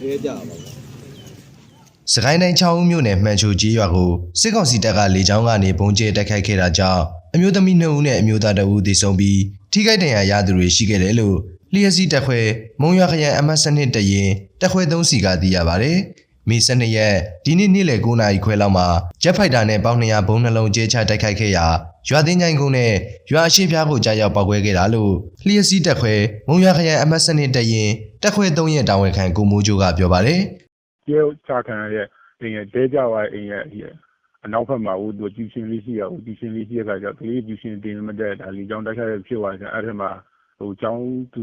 တဲကြတာပါဗျာစကိုင်းတိုင်း6ဦးမြို့နယ်မှန်ချိုကြီးရွာကိုစစ်ကောင်စီတပ်ကလေကြောင်းကနေပုံကျဲတိုက်ခိုက်ခဲ့တာကြောင့်အမျိုးသမီး2ဦးနဲ့အမျိုးသား2ဦးသေဆုံးပြီးထိခိုက်ဒဏ်ရာရသူတွေရှိခဲ့တယ်လို့လျှက်စီးတပ်ခွဲမုံရွာခရိုင်အမတ်စနစ်တရင်တပ်ခွဲ3စီကသိရပါဗျ။မေ12ရက်ဒီနေ့နေ့လယ်9နာရီခွဲလောက်မှာဂျက်ဖိုက်တာနဲ့ပေါင်း200ဘုံနှလုံးကျဲချတိုက်ခိုက်ခဲ့ရာရွာသိန်းချိုင်ကုန်းနဲ့ရွာအရှိပြားကိုကြားရောက်ပောက်ကွဲခဲ့တာလို့လျှက်စီးတပ်ခွဲမုံရွာခရိုင်အမတ်စနစ်တရင် တပ်ခွဲ3ရဲ့တာဝန်ခံကိုမိုးချိုကပြောပါတယ်။ကျဲချခံရတဲ့အိမ်ရဲ့ဒဲကြွားအိမ်ရဲ့ဒီအနောက်ဘက်မှာဟိုသူကျူရှင်လေးရှိရဟိုကျူရှင်လေးရှိရခါကျတော့ကလေးကျူရှင်တင်မတဲ့ဒါလီကြောင်းတိုက်ခိုက်ရဖြစ်သွားတယ်အဲ့ဒါမှာဟိုကျောင်းသူ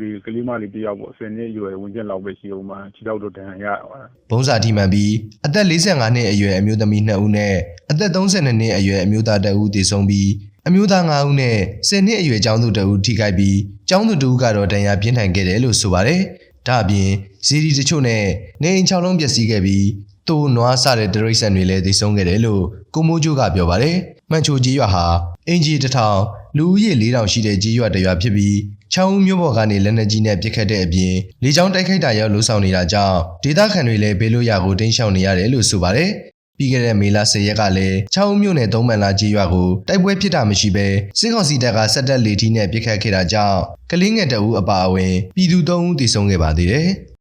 လေးကလေးမလေးတယောက်ပေါ့ဆယ်နှစ်အရွယ်ဝင်ကျက်လောက်ပဲရှိအောင်မှာခြေထောက်တော့တန်ရရပါဘုံစာထိမှန်ပြီးအသက်45နှစ်အရွယ်အမျိုးသမီး2ဦးနဲ့အသက်32နှစ်အရွယ်အမျိုးသား2ဦးသေဆုံးပြီး အမျိုးသား5ဦးနဲ့10နှစ်အရွယ်ကျောင်းသူ2ဦးထိခိုက်ပြီးကျောင်းသူ2ဦးကတော့ဒဏ်ရာပြင်းထန်ခဲ့တယ်လို့ဆိုပါတယ်။ဒါအပြင်ဇီဒီတချို့နဲ့နေအိမ်6လုံးပျက်စီးခဲ့ပြီးတူနွားစတဲ့ဒရိတ်ဆန်တွေလည်းသေဆုံးခဲ့တယ်လို့ကိုမိုးကျိုးကပြောပါတယ်။မှန်ချိုကြီးရွာဟာအင်ဂျီတစ်ထောင်လူဦးရေ4000ရှိတဲ့ကြီးရွာတစ်ရွာဖြစ်ပြီးချောင်းဦးမြို့ပေါ်ကနေလက်နက်ကြီးနဲ့ပစ်ခတ်တဲ့အပြင်လေကြောင်းတိုက်ခိုက်တာရောက်လှုံ့ဆော်နေတာကြောင့်ဒေသခံတွေလည်းဘေးလွတ်ရာကိုတင်းရှောင်နေရတယ်လို့ဆိုပါတယ်။ ပြီးခဲ့တဲ့မေလ10ရက်ကလည်းချောင်းဦးမြို့နယ်သုံးမန်လာကြီးရွာကိုတိုက်ပွဲဖြစ်တာမရှိဘဲစစ်ကောင်စီတပ်ကစက်တက်လေထီးနဲ့ပစ်ခတ်ခဲ့တာကြောင့်ကလေးငယ်တအူးအပါအဝင်ပြည်သူ၃ဦးသေဆုံးခဲ့ပါသေးတယ်။